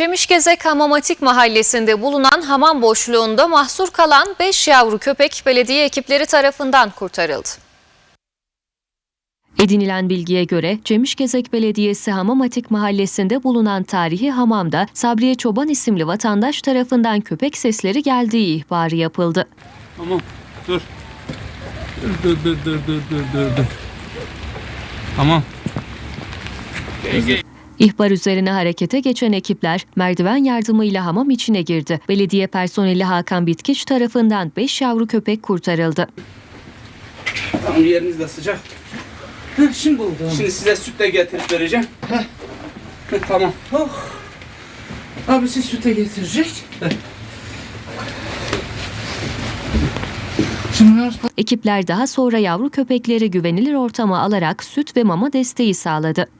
Çemişgezek Hamamatik mahallesinde bulunan hamam boşluğunda mahsur kalan 5 yavru köpek belediye ekipleri tarafından kurtarıldı. Edinilen bilgiye göre Cemişgezek Belediyesi Hamamatik mahallesinde bulunan tarihi hamamda Sabriye Çoban isimli vatandaş tarafından köpek sesleri geldiği ihbarı yapıldı. Tamam. Dur. Dur dur dur dur dur dur dur. Tamam. İhbar üzerine harekete geçen ekipler merdiven yardımıyla hamam içine girdi. Belediye personeli Hakan Bitkiç tarafından 5 yavru köpek kurtarıldı. Tamam yeriniz de sıcak. Heh, şimdi oldu. Şimdi size süt de getirip vereceğim. Heh, tamam. Oh. Abisi süte getirecek. Şimdi biraz Ekipler daha sonra yavru köpekleri güvenilir ortama alarak süt ve mama desteği sağladı.